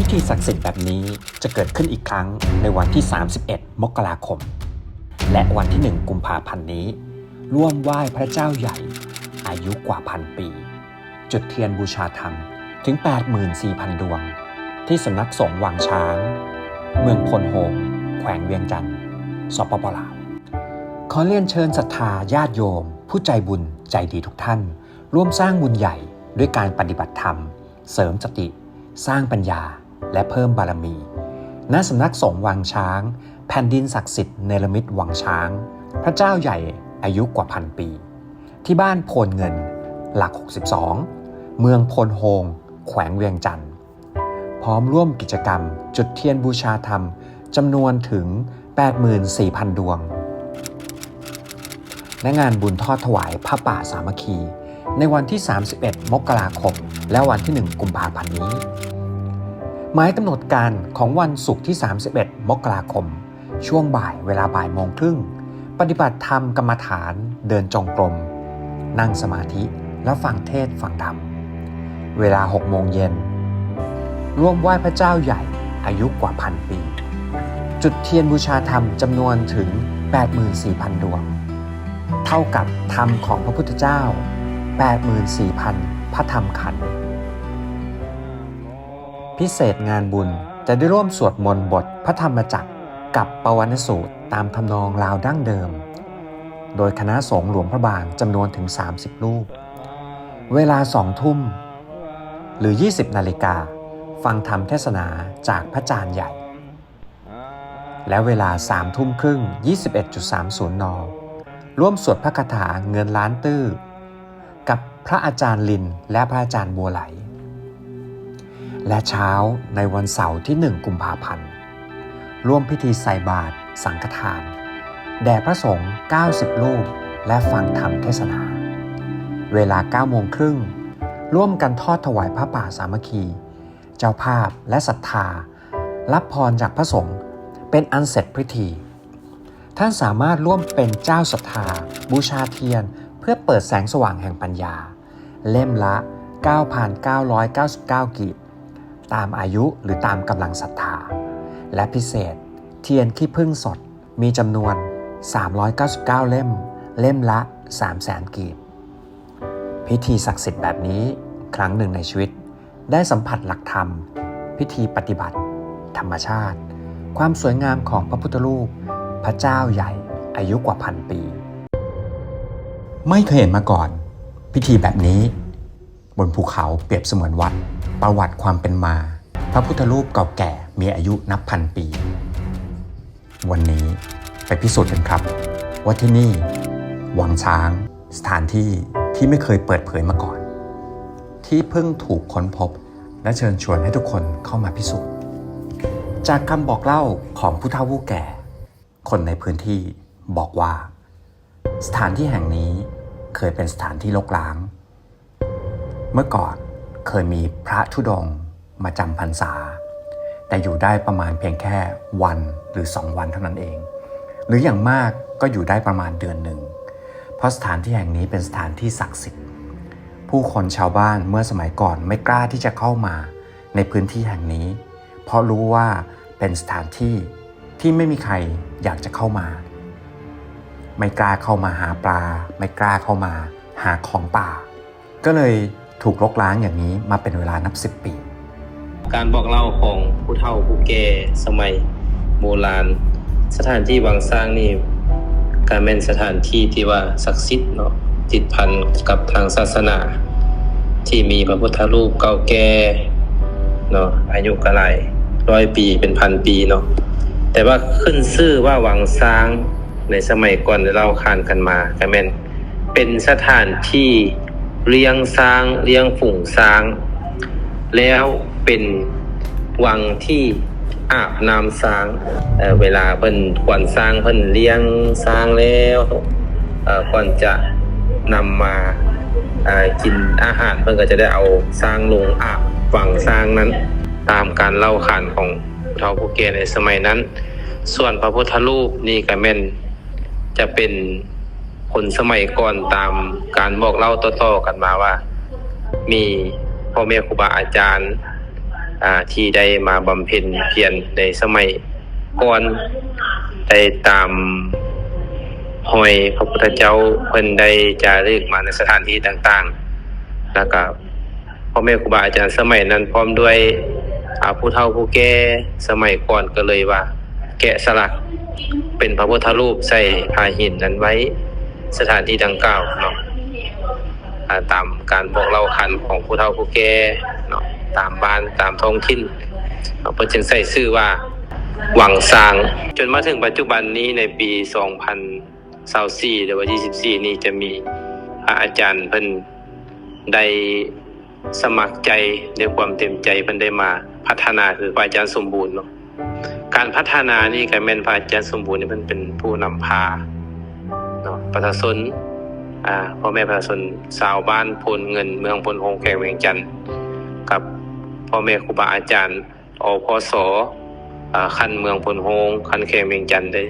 พิธีศักดิ์สิทธิ์แบบนี้จะเกิดขึ้นอีกครั้งในวันที่ 31 มกราคม และวันที่ 1 กุมภาพันธ์นี้ ร่วมไหว้พระเจ้าใหญ่ อายุกว่าพันปี จุดเทียนบูชาธรรมถึง 84,000 ดวง ที่สำนักสงฆ์วังช้าง เมืองพลโฮมแขวงเวียงจันทร์สปปลาวขอเรียนเชิญศรัทธาญาติโยม ผู้ใจบุญใจดีทุกท่าน ร่วมสร้างบุญใหญ่ด้วยการปฏิบัติธรรม เสริมสติ สร้างปัญญา และเพิ่มบารมี ณ สำนักสงฆ์วังช้าง แผ่นดินศักดิ์สิทธิ์เนรมิตวังช้าง พระเจ้าใหญ่อายุกว่าพันปี ที่บ้านโพนเงิน หลัก 62 เมืองโพนโฮง แขวงเวียงจันทร์ พร้อมร่วมกิจกรรม จุดเทียนบูชาธรรมจำนวนถึง 84,000 ดวง และงานบุญทอดถวายผ้าป่าสามัคคี ในวันที่ 31 มกราคม และวันที่ 1 กุมภาพันธ์นี้ หมายกำหนดการของวันศุกร์ที่ 31 มกราคม ช่วงบ่ายเวลาบ่ายโมงครึ่ง ปฏิบัติธรรมกรรมฐาน เดินจงกรม นั่งสมาธิและฟังเทศฟังธรรม เวลา 6 โมงเย็น ร่วมไหว้พระเจ้าใหญ่อายุกว่าพันปี จุดเทียนบูชาธรรมจำนวนถึง 84,000 ดวง เท่ากับธรรมของพระพุทธเจ้า 84,000 พระธรรมขันธ์ พิเศษงานบุญจะได้ร่วมสวดมนต์บทพระธรรมจักรกับปวรรณสูตรตามทำนองลาวดั้งเดิม โดยคณะสงฆ์หลวงพระบางจำนวนถึง 30 รูป เวลาสองทุ่ม หรือ 20 นาฬิกา ฟังธรรมเทศนาจากพระจารย์ใหญ่ และเวลา3ทุ่มครึ่ง 21.30 น ร่วมสวดพระคาถาเงินล้านตื้อ กับพระอาจารย์ลินและพระอาจารย์บัวไหล และเช้าในวันเสาร์ที่ 1 กุมภาพันธ์ ร่วมพิธีใส่บาตรสังฆทาน แด่พระสงฆ์ 90 รูป และฟังธรรมเทศนา เวลา 9 โมงครึ่ง ร่วมกันทอดถวายพระป่าสามัคคี เจ้าภาพและศรัทธา รับพรจากพระสงฆ์เป็นอันเสร็จพิธี ท่านสามารถร่วมเป็นเจ้าศรัทธา บูชาเทียน เพื่อเปิดแสงสว่างแห่งปัญญา เล่มละ 9,999กีบ ตามอายุหรือตามกำลังศรัทธา และพิเศษ เทียนขี้ผึ้งสดมีจำนวน 399 เล่ม เล่มละ 300,000กีบ พิธีศักดิ์สิทธิ์แบบนี้ครั้งหนึ่งในชีวิต ได้สัมผัสหลักธรรม พิธีปฏิบัติ ธรรมชาติ ความสวยงามของพระพุทธรูป พระเจ้าใหญ่อายุกว่าพันปี ไม่เคยเห็นมาก่อน พิธีแบบนี้ บนภูเขาเปรียบเสมือนวัด ประวัติความเป็นมา พระพุทธรูปเก่าแก่มีอายุนับพันปี วันนี้ไปพิสูจน์กันครับ ว่าที่นี่ วังช้าง สถานที่ที่ไม่เคยเปิดเผยมาก่อน ที่เพิ่งถูกค้นพบ และเชิญชวนให้ทุกคนเข้ามาพิสูจน์ จากคำบอกเล่าของผู้เฒ่าผู้แก่ คนในพื้นที่บอกว่า สถานที่แห่งนี้เคยเป็นสถานที่รกร้าง เมื่อก่อน เคยมีพระธุดงมาจำพรรษา แต่อยู่ได้ประมาณเพียงแค่วันหรือสองวันเท่านั้นเอง หรืออย่างมากก็อยู่ได้ประมาณเดือนหนึ่ง เพราะสถานที่แห่งนี้เป็นสถานที่ศักดิ์สิทธิ์ ผู้คนชาวบ้านเมื่อสมัยก่อนไม่กล้าที่จะเข้ามาในพื้นที่แห่งนี้ เพราะรู้ว่าเป็นสถานที่ที่ไม่มีใครอยากจะเข้ามา ไม่กล้าเข้ามาหาปลา ไม่กล้าเข้ามาหาของป่า ก็เลย ถูกลกล้างอย่างนี้มาเป็นเวลานับสิบปี การบอกเล่าของผู้เฒ่าผู้แก่สมัยโบราณ สถานที่บางสร้างนี่การเป็นสถานที่ที่ว่าศักดิ์สิทธิ์เนาะติดพันกับทางศาสนา ที่มีพระพุทธรูปเก่าแก่เนาะอายุก็หลายร้อยปีเป็นพันปีเนาะแต่ว่าขึ้นชื่อว่าวังสร้างในสมัยก่อนเราขานกันมาก็แม่นเป็นสถานที่ เลี้ยงสร้างเลี้ยงฝูงสร้าง แล้วเป็นวังที่อาบน้ำสร้างเเวลาเพิ่นก่อนสร้างเพิ่นเลี้ยงสร้างแล้วก่อนจะนำมากินอาหารเพิ่นก็จะได้เอาสร้างลงอาบวังสร้างนั้น ตามการเล่าขานของผู้เฒ่าผู้แก่ในสมัยนั้น ส่วนพระพุทธรูปนี่ก็แม่นจะเป็น คนสมัยก่อนตามการบอกเล่าต่อๆกันมาว่า มีพ่อแม่ครูบาอาจารย์ที่ได้มาบำเพ็ญเพียรในสมัยก่อนได้ตามหอยพระพุทธเจ้าเพิ่นได้จารึกมาในสถานที่ต่างๆ แล้วก็พ่อแม่ครูบาอาจารย์สมัยนั้นพร้อมด้วยอาผู้เฒ่าผู้แก่สมัยก่อนก็เลยว่า แกะสลักเป็นพระพุทธรูปใส่ผ้าหินนั้นไว้ สถานที่ดังกล่าวเนาะตามการบอกเล่าขันของผู้เฒ่าผู้แก่เนาะตามบ้านตามท้องถิ่นเนาะเพิ่นจึงใส่ชื่อว่าหวังซาง จนมาถึงปัจจุบันนี้ในปี 2024หรือว่า24 นี้จะมีพระอาจารย์เพิ่นได้สมัครใจด้วยความเต็มใจเพิ่นได้มาพัฒนาคือพระอาจารย์สมบูรณ์เนาะการพัฒนานี่ก็แม่นพระอาจารย์สมบูรณ์นี่มันเป็นผู้นำพาเนา ประชาชนอ่าพ่อแม่ประชาชนชาวบ้านพลเงิน เมืองพลโฮงแขวงเวียงจันทน์กับพ่อแม่ครูบาอาจารย์อพสอ่าคันเมืองพลโฮงคันแขวงเวียงจันทน์ได้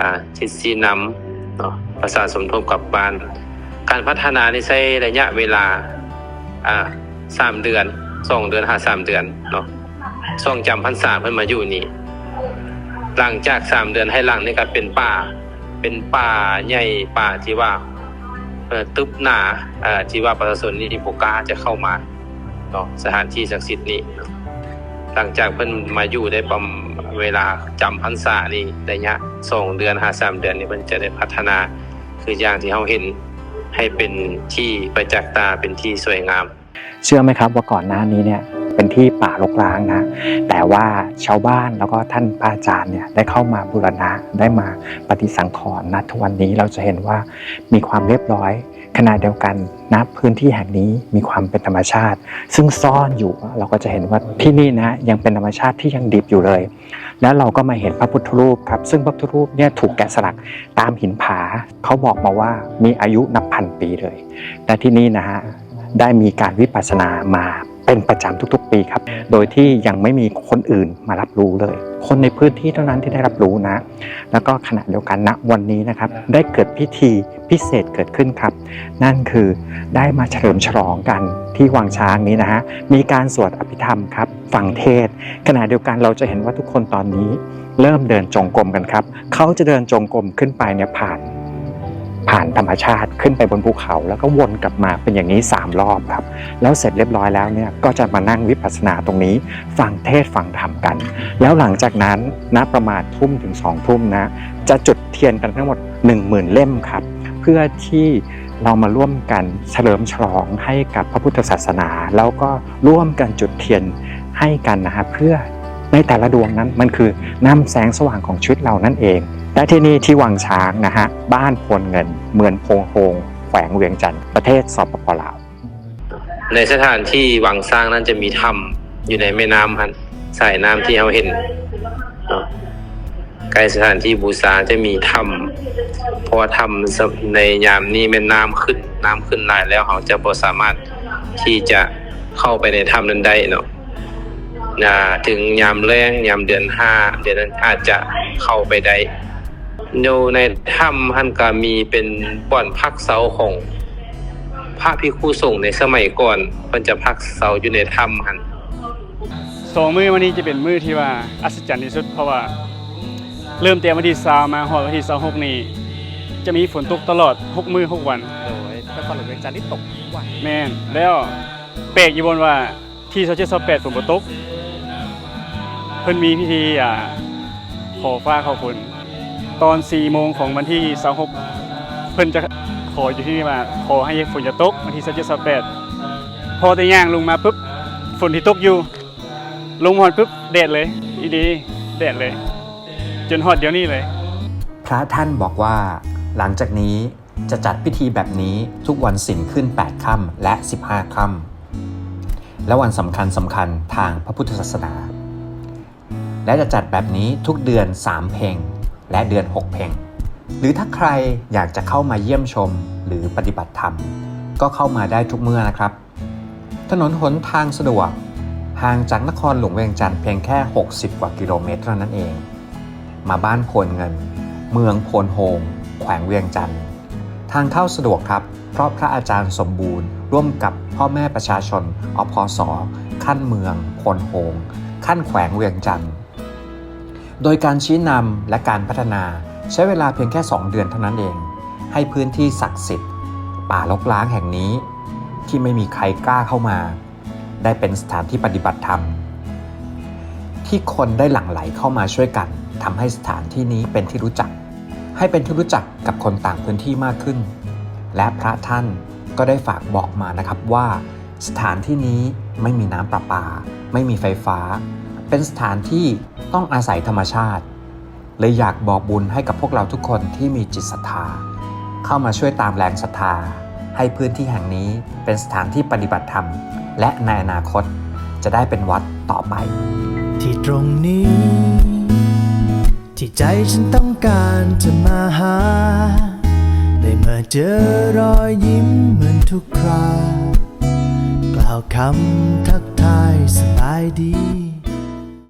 อ่าทิศซีนำเนาะประสานสมทบกับบ้าน การพัฒนานี่ใช้ระยะเวลาอ่าสามเดือนสองเดือนหาสามเดือนเนาะช่วงจำพรรษาเพิ่นมาอยู่นี่ หลังจากสามเดือนให้หลังนี่ก็เป็นป่า เป็นป่าใหญ่ป่าที่ว่าตึบหนาที่ว่าประชาชนนี่โปกาจะเข้ามาเนาะสถานที่ศักดิ์สิทธิ์นี้หลังจากเพิ่นมาอยู่ได้ประมาเวลาจำพรรษานี่ระยะสองเดือนหาสามเดือนนี่เพิ่นจะได้พัฒนาคืออย่างที่เราเห็นให้เป็นที่ประจักษ์ตาเป็นที่สวยงาม เชื่อไหมครับว่าก่อนหน้านี้เนี่ย เป็นที่ป่ารกร้างนะ แต่ว่าชาวบ้านแล้วก็ท่านพระอาจารย์เนี่ยได้เข้ามาบูรณะได้มาปฏิสังขรณ์ณทุกวันนี้เราจะเห็นว่ามีความเรียบร้อยขณะเดียวกันณพื้นที่แห่งนี้มีความเป็นธรรมชาติ ซึ่งซ่อนอยู่เราก็จะเห็นว่าที่นี่นะยังเป็นธรรมชาติที่ยังดิบอยู่เลย แล้วเราก็มาเห็นพระพุทธรูปครับ ซึ่งพระพุทธรูปเนี่ยถูกแกะสลักตามหินผาเขาบอกมาว่ามีอายุนับพันปีเลยและที่นี่นะฮะได้มีการวิปัสสนามา เป็นประจำทุกๆ ปีครับ โดยที่ยังไม่มีคนอื่นมารับรู้เลย คนในพื้นที่เท่านั้นที่ได้รับรู้นะ แล้วก็ขณะเดียวกันณวันนี้นะครับ ได้เกิดพิธีพิเศษเกิดขึ้นครับ นั่นคือได้มาเฉลิมฉลองกันที่วังช้างนี้นะฮะ มีการสวดอภิธรรมครับฟังเทศน์ขณะเดียวกันเราจะเห็นว่าทุกคนตอนนี้ เริ่มเดินจงกรมกันครับ เขาจะเดินจงกรมขึ้นไปเนี่ยผ่าน ผ่านธรรมชาติขึ้นไปบนภูเขา แล้วก็วนกลับมาเป็นอย่างนี้ 3 รอบครับ แล้วเสร็จเรียบร้อยแล้วเนี่ยก็จะมานั่งวิปัสสนาตรงนี้ฟังเทศฟังธรรมกัน แล้วหลังจากนั้นนะประมาณทุ่มถึง2องทุ่มนะจะจุดเทียนกันทั้งหมด 1 0,000 เล่มครับ เพื่อที่เรามาร่วมกันเฉลิมฉลองให้กับพระพุทธศาสนา แล้วก็ร่วมกันจุดเทียนให้กันนะฮะเพื่อในแต่ละดวงนั้นมันคือนำแสงสว่างของชีวิตเรานั่นเอง และที่นี่ที่วังช้างนะฮะ บ้านพลเงิน เมืองโพงโฮงแขวงเวียงจันทร์ประเทศสปปลาว ในสถานที่วังสร้างนั้นจะมีถ้ำอยู่ในแม่น้ำฮันสายน้ำที่เราเห็นเนาะใกล้สถานที่บูชาจะมีถ้ำเพราะว่าถ้ำในยามนี้แม่น้ำขึ้นน้ำขึ้นหลายแล้วเขาจะบ่สามารถที่จะเข้าไปในถ้ำนั้นได้เนาะนะถึงยามแรงยามเดือนห้าเดือนนั้นอาจจะเข้าไปได้ อยู่ในถ้ำฮันก็มีเป็นบ่อนพักเสาของพระพิคุสงฆ์ในสมัยก่อนเพิ่นจะพักเสาอยู่ในถ้ำหันสองมือวันนี้จะเป็นมือที่ว่าอัศจรรย์ที่สุดเพราะว่าเริ่มแต่วันที่สามมาหอดวันที่สองหกนี้จะมีฝนตกตลอดหกมือหกวันโดยนครหลวงเวียงจันทร์นี่ตกทุกวันแม่นแล้วแปลกอยู่บนว่าที่เซาเจ็ดเซาแปดฝนบ่ตกเพิ่นมีพิธีอ่าขอฟ้าขอฝน ตอน4โมงของวันที่26เพิ่นจะขออยู่ที่นี่ว่าขอให้ฝนอย่าตกวันที่27 28พอแต่ย่างลงมาปุ๊บฝนที่ตกอยู่ ลงหอดปุ๊บแดดเลยอีดีแดดเลย จนหอดเดี๋ยวนี้เลย พระท่านบอกว่า หลังจากนี้จะจัดพิธีแบบนี้ทุกวันศิลขึ้น 8 ค่ำและ 15 ค่ำและวันสำคัญสำคัญทางพระพุทธศาสนา และจะจัดแบบนี้ทุกเดือน 3 เพลง และเดือน6 เพลงหรือถ้าใครอยากจะเข้ามาเยี่ยมชมหรือปฏิบัติธรรม ก็เข้ามาได้ทุกเมื่อนะครับ ถนนหนทางสะดวก ห่างจากนครหลวงเวียงจันทร์เพียงแค่ 60 กว่ากิโลเมตรเท่านั้นเอง มาบ้านโพนเงิน เมืองโพนโฮงแขวงเวียงจันทร์ทางเข้าสะดวกครับ เพราะพระอาจารย์สมบูรณ์ ร่วมกับพ่อแม่ประชาชนอพสขั้นเมืองโพลโฮงขั้นแขวงเวียงจันทร์ โดยการชี้นำและการพัฒนาใช้เวลาเพียงแค่ 2 เดือนเท่านั้นเอง ให้พื้นที่ศักดิ์สิทธิ์ ป่าลกล้างแห่งนี้ ที่ไม่มีใครกล้าเข้ามา ได้เป็นสถานที่ปฏิบัติธรรม ที่คนได้หลั่งไหลเข้ามาช่วยกันทำให้สถานที่นี้เป็นที่รู้จัก ให้เป็นที่รู้จักกับคนต่างพื้นที่มากขึ้น และพระท่านก็ได้ฝากบอกมานะครับว่า สถานที่นี้ไม่มีน้ำประปา ไม่มีไฟฟ้า เป็นสถานที่ต้องอาศัยธรรมชาติ เลยอยากบอกบุญให้กับพวกเราทุกคนที่มีจิตศรัทธา เข้ามาช่วยตามแรงศรัทธา ให้พื้นที่แห่งนี้เป็นสถานที่ปฏิบัติธรรม และในอนาคตจะได้เป็นวัดต่อไป ที่ตรงนี้ ที่ใจฉันต้องการจะมาหาได้มาเจอรอยยิ้มเหมือนทุกครากล่าวคำทักทายสบายดี